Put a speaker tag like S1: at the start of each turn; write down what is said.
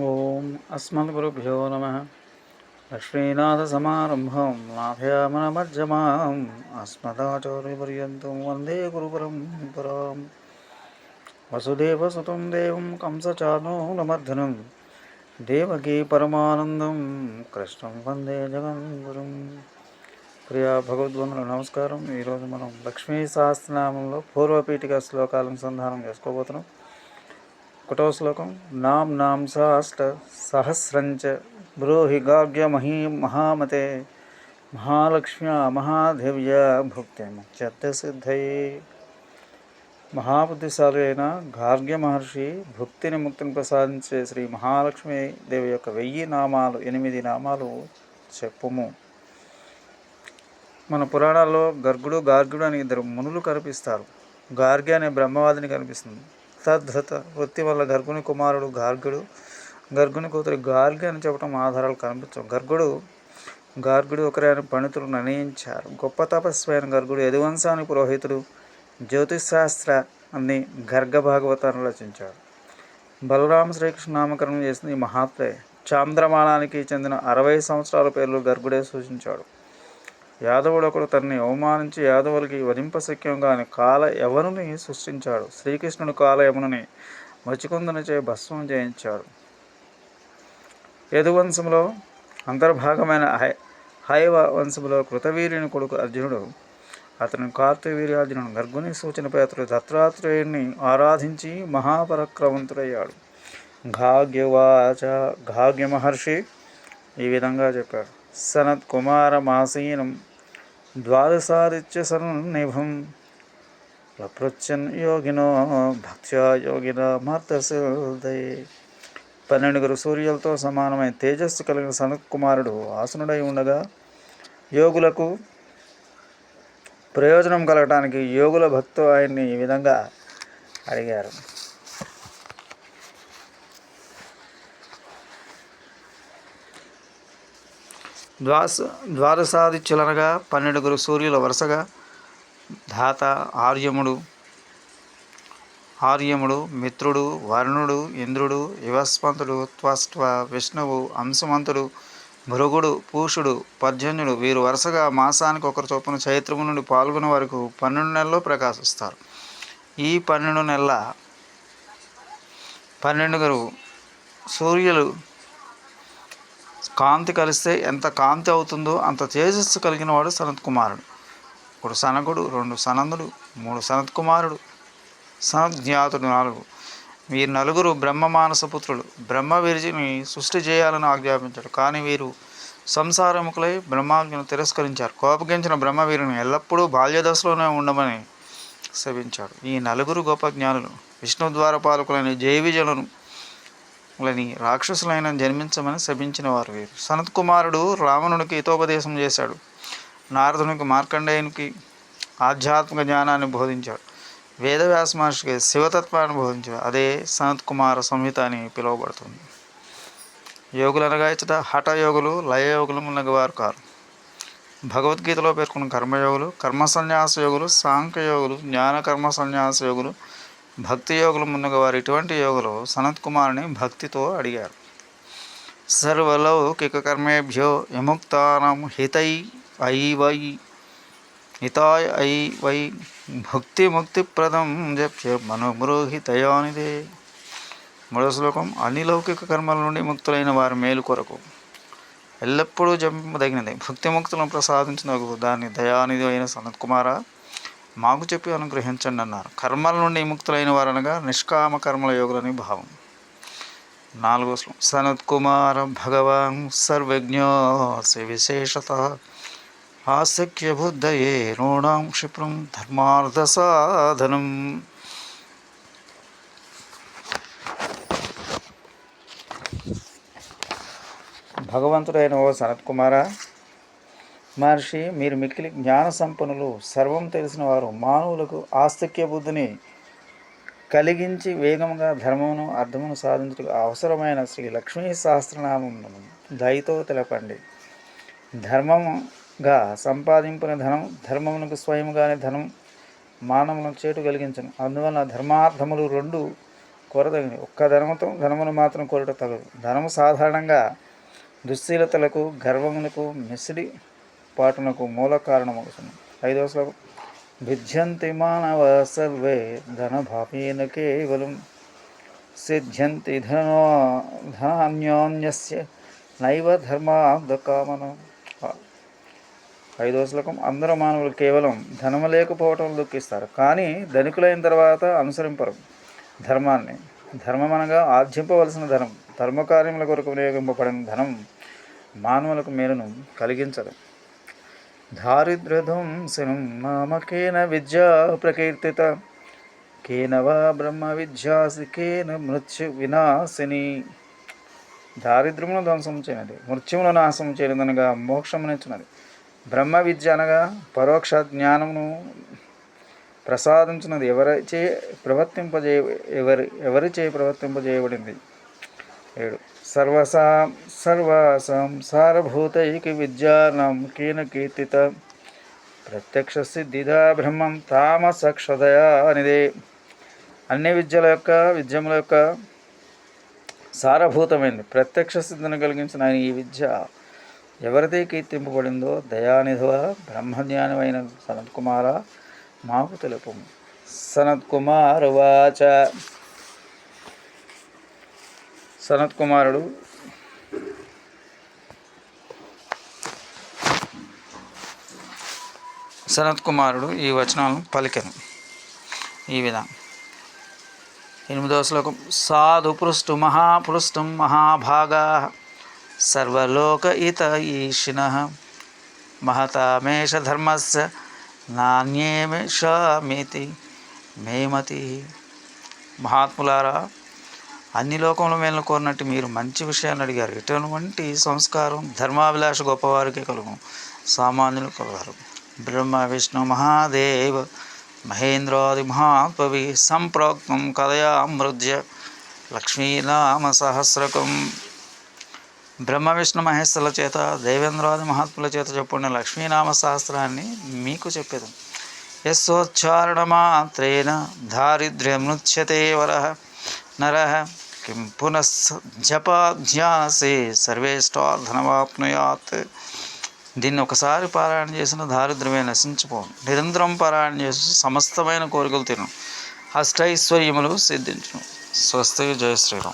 S1: ఓం అస్మద్గురుభ్యో నమ. లక్ష్మీనాథసమారంభం నాథయామనమజ్జమాం అస్మదాచార్యపర్యంతం వందే గురుపరంపరాం. వసుదేవసుతం దేవం కంసచానూలమర్దనం దేవకీ పరమానందం. కృష్ణం వందే జగన్గురుం ప్రియా భగవద్వందులు నమస్కారం. ఈరోజు మనం లక్ష్మీ సహస్రనామంలో పూర్వపీఠిక శ్లోకాలను సంధానం చేసుకోబోతున్నాం. ఒకటో శ్లోకం నాం నాం సహస్రంచ బ్రూహి గావ్య మహీ మహామతే మహాలక్ష్మ్యా మహాదేవ్య భుక్తి ముఖ్యత్య మహాబుద్ధిశాలి అయిన గార్గ్య మహర్షి భుక్తిని ముక్తిని ప్రసాదించే శ్రీ మహాలక్ష్మి దేవి యొక్క వెయ్యి నామాలు ఎనిమిది నామాలు చెప్పుము. మన పురాణాల్లో గర్గుడు గార్గుడు అని ఇద్దరు మునులు కనిపిస్తారు. గార్గ్య అనే బ్రహ్మవాదిని కనిపిస్తుంది. తద్ధత వృత్తి వల్ల గర్గుని కుమారుడు గార్గుడు. గర్గుని కూతురు గార్గి అని చెప్పడం ఆధారాలు కనిపించవు. గర్గుడు గార్గుడు ఒకరైన పండితులు నిర్ణయించారు. గొప్ప తపస్వైన అయిన గర్గుడు యదువంశానికి పురోహితుడు జ్యోతిశాస్త్ర అని గర్గ భాగవతాన్ని రచించాడు. బలరామ శ్రీకృష్ణ నామకరణం చేసిన ఈ మహాత్రే చాంద్రమాణానికి చెందిన అరవై సంవత్సరాల పేర్లు గర్గుడే సూచించాడు. యాదవుడు ఒకడు తనని అవమానించి యాదవులకి వధింపశక్యం కాని కాల యవనుని సృష్టించాడు. శ్రీకృష్ణుడు కాల యవనుని మచికుందునిచే భస్మం చేయించాడు. యదువంశంలో అంతర్భాగమైన హై హైవ వంశంలో కృతవీర్యుని కొడుకు అర్జునుడు అతను కార్తవీర్యార్జునుడు గర్గుని సూచనపై అతడు దత్తాత్రేయుడిని ఆరాధించి మహాపరక్రమంతుడయ్యాడు. ఘాగ్యవాచ ఘాగ్య మహర్షి ఈ విధంగా చెప్పాడు సనత్ కుమార మాసీనం ద్వాదశాదిత్య సన్నిభం ప్రపృచ్చన్ యోగినో భక్త్యా యోగిన మార్తసిదయే పన్నెండుగురు సూర్యులతో సమానమైన తేజస్సు కలిగిన సనత్ కుమారుడు ఆసనుడై ఉండగా యోగులకు ప్రయోజనం కలగటానికి యోగుల భక్తు ఆయన్ని ఈ విధంగా అడిగారు. ద్వాస ద్వాదశాదిత్యులనగా పన్నెండుగురు సూర్యుల వరుసగా ధాత ఆర్యముడు ఆర్యముడు మిత్రుడు వరుణుడు ఇంద్రుడు యువస్వంతుడు త్వస్త్వ విష్ణువు అంశమంతుడు భృగుడు పూషుడు పర్జన్యుడు వీరు వరుసగా మాసానికి ఒకరు చొప్పున చైత్రము నుండి పాల్గొనే వరకు పన్నెండు నెలల్లో ప్రకాశిస్తారు. ఈ పన్నెండు నెలల పన్నెండుగురు సూర్యులు కాంతి కలిస్తే ఎంత కాంతి అవుతుందో అంత తేజస్సు కలిగిన వాడు సనత్ కుమారుడు. ఒకడు సనకుడు రెండు సనందుడు మూడు సనత్ కుమారుడు. సనజ్ఞాతుడు నాలుగు. వీరు నలుగురు బ్రహ్మ మానసపుత్రులు బ్రహ్మ వీరిని సృష్టి చేయాలని ఆజ్ఞాపించాడు. కానీ వీరు సంసారముకులై బ్రహ్మాజ్ఞను తిరస్కరించారు. కోపగించిన బ్రహ్మ వీరిని ఎల్లప్పుడూ బాల్యదశలోనే ఉండమని శవించాడు ఈ నలుగురు గొప్ప జ్ఞానులు. విష్ణు ద్వార పాలకులైన లని రాక్షసులైన జన్మించమని శపించిన వారు వీరు. సనత్ కుమారుడు రావణునికి హితోపదేశం చేశాడు. నారదునికి మార్కండేయునికి ఆధ్యాత్మిక జ్ఞానాన్ని బోధించాడు. వేదవ్యాస మహర్షికి శివతత్వాన్ని బోధించాడు. అదే సనత్ కుమార సంహిత అని పిలువబడుతుంది. యోగులు అనగా ఇచ్చట హఠయోగులు లయయోగులు మున్నగవారు కారు. భగవద్గీతలో పేర్కొన్న కర్మయోగులు కర్మ సన్యాస యోగులు సాంఖ్యయోగులు జ్ఞాన కర్మ సన్యాస యోగులు భక్తి యోగులు మున్నగ వారు. ఇటువంటి యోగులు సనత్ కుమారుని భక్తితో అడిగారు. సర్వలౌకిక కర్మేభ్యో విముక్తానం హితై ఐ వై హితాయ ఐ వై భక్తి ముక్తిప్రదం జప్య మనోమృహితయానిదే మూడో శ్లోకం అన్ని లౌకిక కర్మల నుండి ముక్తులైన వారి మేలు కొరకు. ఎల్లప్పుడూ జంపదగినది. భక్తి ముక్తులను ప్రసాదించిన దాన్ని దయానిధి అయిన సనత్ కుమార మాకు చెప్పి అనుగ్రహించండి అన్నారు. కర్మల నుండి విముక్తులైన వారనగా నిష్కామ కర్మల యోగులని భావం. నాలుగో శ్లోకం. సనత్కుమార భగవాన్ సర్వజ్ఞాసి విశేషత ఆసక్య ఏ నూణాం క్షిప్రం ధర్మార్థ సాధనం భగవంతుడైన ఓ సనత్ కుమార మహర్షి మీరు మిక్కిలి జ్ఞాన సంపన్నులు సర్వం తెలిసిన వారు మానవులకు ఆస్తిక్య బుద్ధిని కలిగించి వేగంగా ధర్మమును అర్థమును సాధించడానికి అవసరమైన శ్రీ లక్ష్మీ సహస్రనామమును దయతో తెలపండి. ధర్మముగా సంపాదింపున ధనం ధర్మమునకు స్వయముగానే ధనం మానవులను చేటు కలిగించను. అందువల్ల ధర్మార్థములు రెండు కోరదగినది ఒక్క ధర్మతో ధనమును మాత్రం కోరట తగదు. ధనము సాధారణంగా దుశ్శీలతలకు గర్వములకు మెసిడి పాటునకు మూల కారణమవుతుంది ఐదవ శ్లోకం. విద్యంతి మానవ సర్వే ధనభావేన కేవలం సిద్ధ్యంతి ధనో ధనాన్యోన్యస్య నైవ ధర్మార్థ ఐదో శ్లోకం. అందరూ మానవులు కేవలం ధనము లేకపోవటం దుఃఖిస్తారు కానీ ధనికులైన తర్వాత అనుసరింపరు ధర్మాన్ని. ధర్మం అనగా ఆర్జింపవలసిన ధనం ధర్మకార్యముల కొరకు వినియోగింపబడిన ధనం మానవులకు మేలును కలిగించదు. దారిద్ర్యధ్వంసనం నామకేన విద్యా ప్రకీర్తిత కేన వా బ్రహ్మ విద్యాసి కేన మృత్యు వినాశిని దారిద్ర్యమును ధ్వంసం చేయనది మృత్యువును నాశనం చేయనదనగా మోక్షమునిచ్చినది బ్రహ్మ విద్య అనగా పరోక్ష జ్ఞానమును ప్రసాదించినది ఎవరిచే ప్రవర్తింపజే ఎవరి ఎవరిచే ప్రవర్తింపజేయబడింది? ఏడు. సర్వసా సర్వసంసారభూతైక విద్యానం కీన కీర్తిత ప్రత్యక్ష సిద్ధిదా బ్రహ్మం తామసక్షదయా అనేది అన్ని విద్యల యొక్క విద్యముల యొక్క సారభూతమైంది। ప్రత్యక్ష సిద్ధిని కలిగించిన ఈ విద్య ఎవరితే కీర్తింపబడిందో దయానిధువ బ్రహ్మజ్ఞానమైన సనత్కుమార మాకు తెలుపు సనత్కుమార్ వాచ సనత్ కుమారుడు. సనత్ కుమారుడు ఈ వచనాలను పలికెను. ఈ విధంగా. ఎనిమిదవ శ్లోకం. సాధు పృష్టు మహాపృష్టం మహాభాగా సర్వలోక ఇత ఈషిణ మహతామేష ధర్మస్ నాణ్యేమేషామేతి మేమతి. మహాత్ములారా అన్ని లోకంలో మేలు కోరినట్టు మీరు మంచి విషయాన్ని అడిగారు. ఎటువంటి సంస్కారం ధర్మాభిలాష గొప్పవారికి కలుగు. సామాన్యులు కలగారు బ్రహ్మ విష్ణు మహాదేవ మహేంద్రాది మహాత్మవి సంప్రోక్తం కదయామృద్య లక్ష్మీనామ సహస్రకం. బ్రహ్మ విష్ణు మహేశ్వరుల చేత దేవేంద్రాది మహాత్ముల చేత చెప్పుకున్న లక్ష్మీనామ సహస్రాన్ని మీకు చెప్పేది. యశోచ్చారణమాత్రేణ దారిద్ర్యమృచ్యతే వర. నర కిం పునఃజపాధ్యాసే జపాధ్యాసే సర్వేష్టార్థనవాప్నుయాత్ దీన్ని ఒకసారి పారాయణ చేసిన దారిద్ర్యమే నశించిపోను. నిరంతరం పారాయణ చేసి సమస్తమైన కోరికలు తిను అష్టైశ్వర్యములు సిద్ధించును. స్వస్తి జయ శ్రీరామ్.